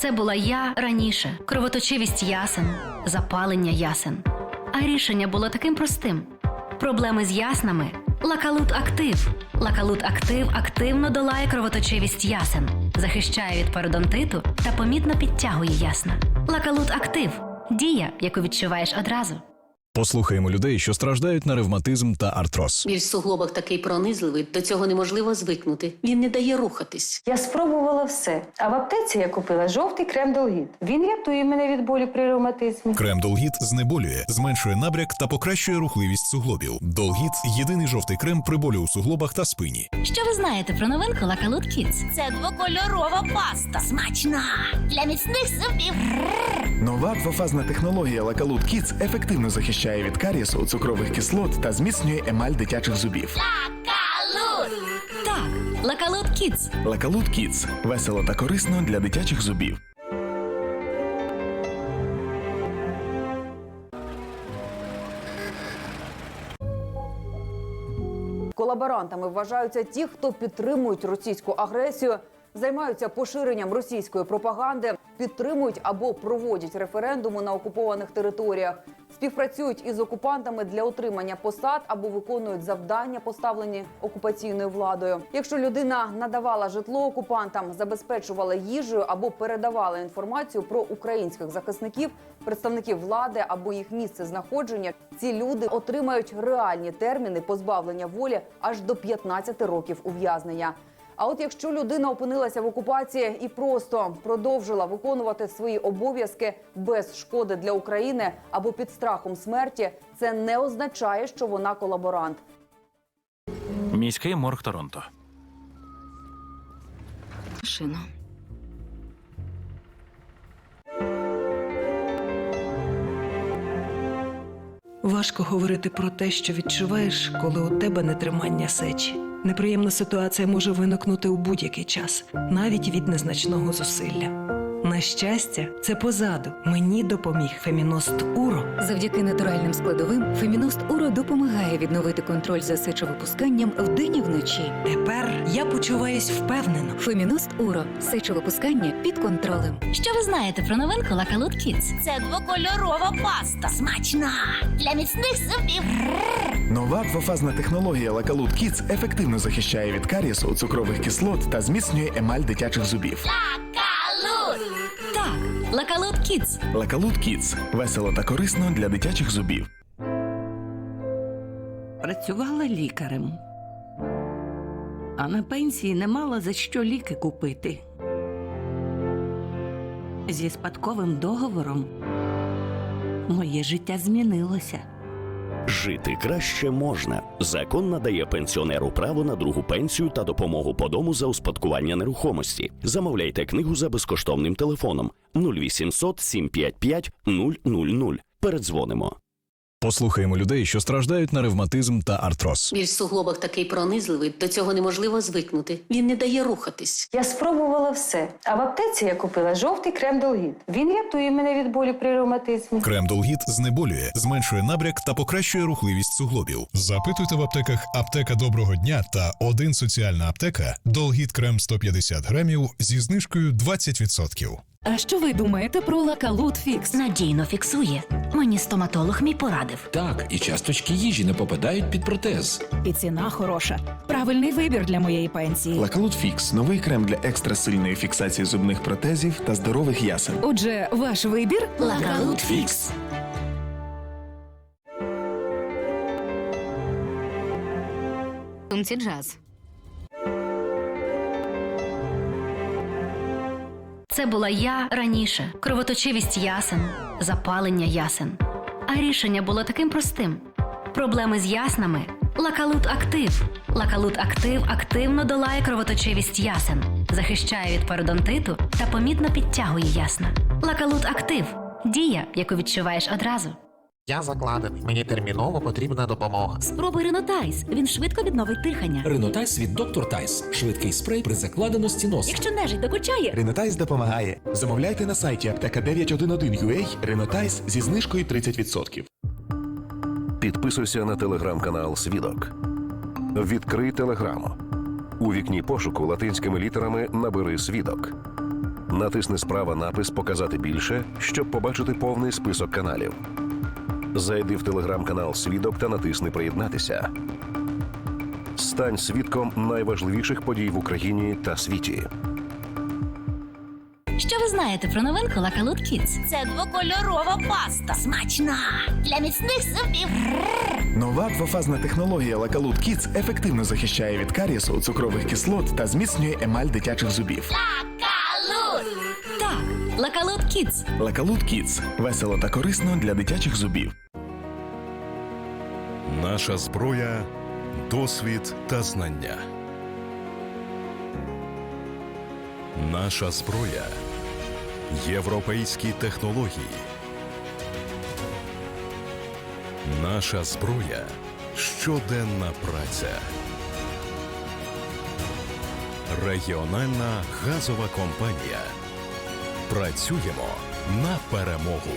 Це була я раніше, кровоточивість ясен, запалення ясен. А рішення було таким простим: проблеми з яснами. Лакалут актив. Лакалут актив активно долає кровоточивість ясен, захищає від пародонтиту та помітно підтягує ясна. Лакалут актив дія, яку відчуваєш одразу. Послухаємо людей, що страждають на ревматизм та артроз. Біль в суглобах такий пронизливий, до цього неможливо звикнути. Він не дає рухатись. Я спробувала все. А в аптеці я купила жовтий крем Долгіт. Він рятує мене від болю при ревматизмі. Крем Долгіт знеболює, зменшує набряк та покращує рухливість суглобів. Долгіт єдиний жовтий крем при болю у суглобах та спині. Що ви знаєте про новинку Лакалут Kids? Це двокольорова паста. Смачна для міцних зубів. Нова двофазна технологія Лакалут Kids ефективно захищає від карієсу, цукрових кислот та зміцнює емаль дитячих зубів. Калут. Так, Лакалут Kids. Лакалут Kids – весело та корисно для дитячих зубів. Колаборантами вважаються ті, хто підтримують російську агресію, займаються поширенням російської пропаганди, підтримують або проводять референдуми на окупованих територіях, співпрацюють із окупантами для отримання посад або виконують завдання, поставлені окупаційною владою. Якщо людина надавала житло окупантам, забезпечувала їжею або передавала інформацію про українських захисників, представників влади або їх місце знаходження, ці люди отримають реальні терміни позбавлення волі аж до 15 років ув'язнення. А от якщо людина опинилася в окупації і просто продовжила виконувати свої обов'язки без шкоди для України або під страхом смерті, це не означає, що вона колаборант. Міський морг Торонто. Шину. Важко говорити про те, що відчуваєш, коли у тебе нетримання сечі. Неприємна ситуація може виникнути у будь-який час, навіть від незначного зусилля. На щастя, це позаду. Мені допоміг Феміност Уро. Завдяки натуральним складовим Феміност Уро допомагає відновити контроль за сечовипусканням вдень і вночі. Тепер я почуваюсь впевнено. Феміност Уро сечовипускання під контролем. Що ви знаєте про новинку Лакалут Kids? Це двокольорова паста. Смачна для міцних зубів. Нова двофазна технологія Лакалут Kids ефективно захищає від карієсу, цукрових кислот та зміцнює емаль дитячих зубів. Калут. Так, Лакалут Лакалот Лакалут Kids – весело та корисно для дитячих зубів. Працювала лікарем, а на пенсії не мала за що ліки купити. Зі спадковим договором моє життя змінилося. Жити краще можна. Закон надає пенсіонеру право на другу пенсію та допомогу по дому за успадкування нерухомості. Замовляйте книгу за безкоштовним телефоном 0800 755 000. Передзвонимо. Послухаємо людей, що страждають на ревматизм та артроз. Біль в суглобах такий пронизливий, до цього неможливо звикнути. Він не дає рухатись. Я спробувала все. А в аптеці я купила жовтий крем Долгіт. Він рятує мене від болю при ревматизмі. Крем Долгіт знеболює, зменшує набряк та покращує рухливість суглобів. Запитуйте в аптеках аптека доброго дня та один соціальна аптека Долгіт крем 150 грамів зі знижкою 20%. А що ви думаєте про Лакалут Фікс? Надійно фіксує. Мені стоматолог мій порадив. Так, і часточки їжі не попадають під протез. І ціна хороша. Правильний вибір для моєї пенсії. Лакалут Фікс – новий крем для екстрасильної фіксації зубних протезів та здорових ясен. Отже, ваш вибір Лакалут Фікс. Тумці джаз. Це була я раніше, кровоточивість ясен, запалення ясен. А рішення було таким простим: проблеми з яснами. Лакалут актив. Лакалут актив активно долає кровоточивість ясен, захищає від пародонтиту та помітно підтягує ясна. Лакалут актив дія, яку відчуваєш одразу. Я закладений. Мені терміново потрібна допомога. Спробуй Ренотайс. Він швидко відновить дихання. Ренотайс від Доктор Тайс. Швидкий спрей при закладеності носа. Якщо нежить докучає, Ренотайз допомагає. Замовляйте на сайті аптека 911.ua Ренотайз зі знижкою 30%. Підписуйся на телеграм-канал Свідок. Відкрий телеграму. У вікні пошуку латинськими літерами набери свідок. Натисни справа напис Показати більше, щоб побачити повний список каналів. Зайди в телеграм-канал Свідок та натисни Приєднатися. Стань свідком найважливіших подій в Україні та світі. Що ви знаєте про новинку Лакалут Kids? Це двокольорова паста. Смачна! Для міцних зубів. Нова двофазна технологія Лакалут Kids ефективно захищає від карієсу, цукрових кислот та зміцнює емаль дитячих зубів. Лакалут! Лакалут Kids. Лакалут Kids – весело та корисно для дитячих зубів. Наша зброя досвід та знання. Наша зброя європейські технології. Наша зброя щоденна праця. Регіональна газова компанія. Працюємо на перемогу.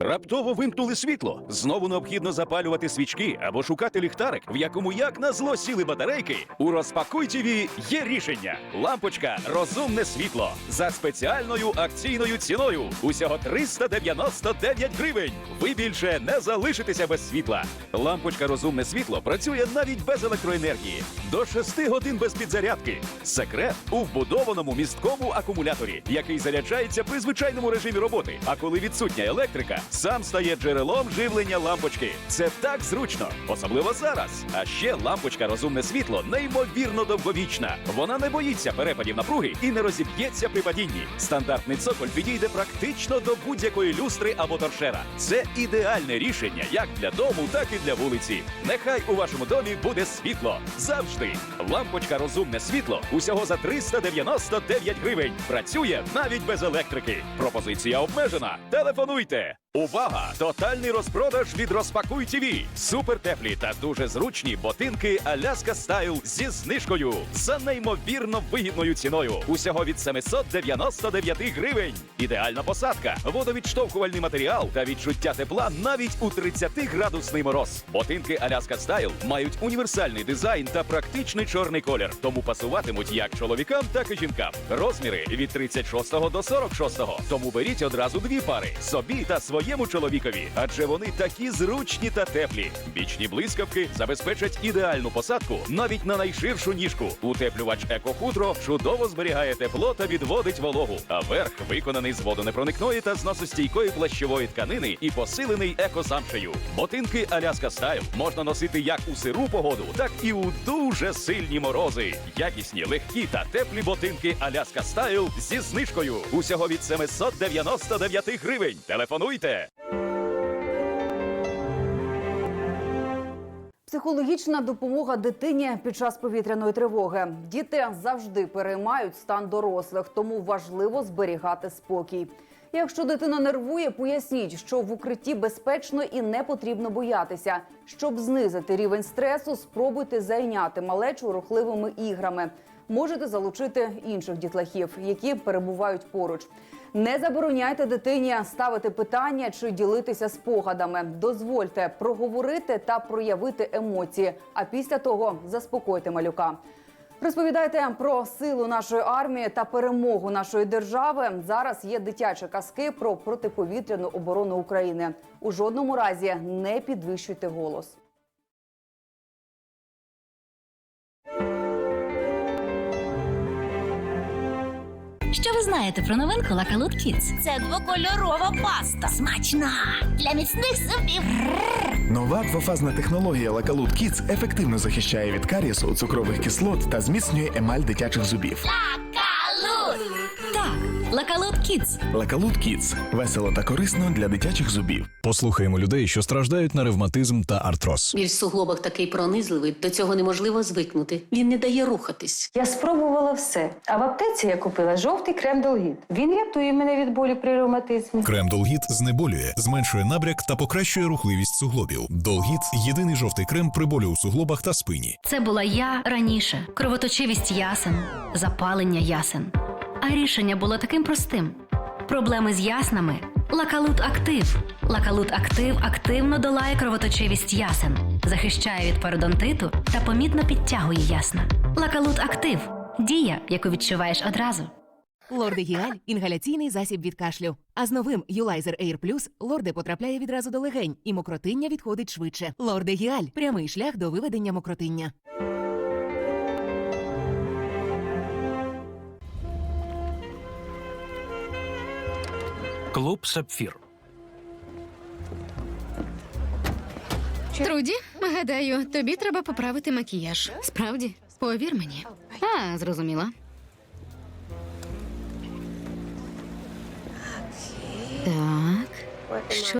Раптово вимкнули світло. Знову необхідно запалювати свічки або шукати ліхтарик, в якому як на зло сіли батарейки. У розпакуй ТВ є рішення. Лампочка розумне світло за спеціальною акційною ціною. Усього 399 гривень. Ви більше не залишитеся без світла. Лампочка розумне світло працює навіть без електроенергії. До 6 годин без підзарядки. Секрет у вбудованому місткому акумуляторі, який заряджається при звичайному режимі роботи. А коли відсутня електрика, сам стає джерелом живлення лампочки. Це так зручно, особливо зараз. А ще лампочка розумне світло неймовірно довговічна. Вона не боїться перепадів напруги і не розіб'ється при падінні. Стандартний цоколь підійде практично до будь-якої люстри або торшера. Це ідеальне рішення як для дому, так і для вулиці. Нехай у вашому домі буде світло завжди. Лампочка розумне світло усього за 399 гривень. Працює навіть без електрики. Пропозиція обмежена. Телефонуйте. Увага! Тотальний розпродаж від Розпакуй ТВ. Супертеплі та дуже зручні ботинки Аляска Стайл зі знижкою за неймовірно вигідною ціною. Усього від 799 гривень. Ідеальна посадка, водовідштовхувальний матеріал та відчуття тепла навіть у 30-градусний мороз. Ботинки Аляска Стайл мають універсальний дизайн та практичний чорний колір, тому пасуватимуть як чоловікам, так і жінкам. Розміри від 36 до 46. Тому беріть одразу дві пари собі та своїм своєму чоловікові, адже вони такі зручні та теплі. Бічні блискавки забезпечать ідеальну посадку навіть на найширшу ніжку. Утеплювач екохутро чудово зберігає тепло та відводить вологу. А верх виконаний з водонепроникної та зносостійкої плащової тканини і посилений екозамшею. Ботинки Аляска Стайл можна носити як у сиру погоду, так і у дуже сильні морози. Якісні, легкі та теплі ботинки Аляска Стайл зі знижкою. Усього від 799 гривень. Телефонуйте. Психологічна допомога дитині під час повітряної тривоги. Діти завжди переймають стан дорослих, тому важливо зберігати спокій. Якщо дитина нервує, поясніть, що в укритті безпечно і не потрібно боятися. Щоб знизити рівень стресу, спробуйте зайняти малечу рухливими іграми. Можете залучити інших дітлахів, які перебувають поруч. Не забороняйте дитині ставити питання чи ділитися спогадами. Дозвольте проговорити та проявити емоції. А після того заспокойте малюка. Розповідайте про силу нашої армії та перемогу нашої держави. Зараз є дитячі казки про протиповітряну оборону України. У жодному разі не підвищуйте голос. Що ви знаєте про новинку Лакалут Kids? Це двокольорова паста. Смачна! Для міцних зубів. Нова двофазна технологія Лакалут Kids ефективно захищає від карісу, цукрових кислот та зміцнює емаль дитячих зубів. Лакалут! Лакалут Kids. Лакалут Kids – весело та корисно для дитячих зубів. Послухаємо людей, що страждають на ревматизм та артроз. Біль в суглобах такий пронизливий, до цього неможливо звикнути. Він не дає рухатись. Я спробувала все. А в аптеці я купила жовтий крем Долгіт. Він рятує мене від болю при ревматизмі. Крем Долгіт знеболює, зменшує набряк та покращує рухливість суглобів. Долгіт єдиний жовтий крем при болю у суглобах та спині. Це була я раніше. Кровоточивість ясен, запалення ясен. А рішення було таким простим: проблеми з яснами. Лакалут Актив. Лакалут Актив активно долає кровоточивість ясен, захищає від пародонтиту та помітно підтягує ясна. Лакалут Актив дія, яку відчуваєш одразу. Лордегіаль – інгаляційний засіб від кашлю. А з новим Юлайзер Air Plus лорде потрапляє відразу до легень, і мокротиння відходить швидше. Лордегіаль – прямий шлях до виведення мокротиння. Клуб Сапфір. Труді, гадаю, тобі треба поправити макіяж. Справді, повір мені. А, зрозуміла. Так. Що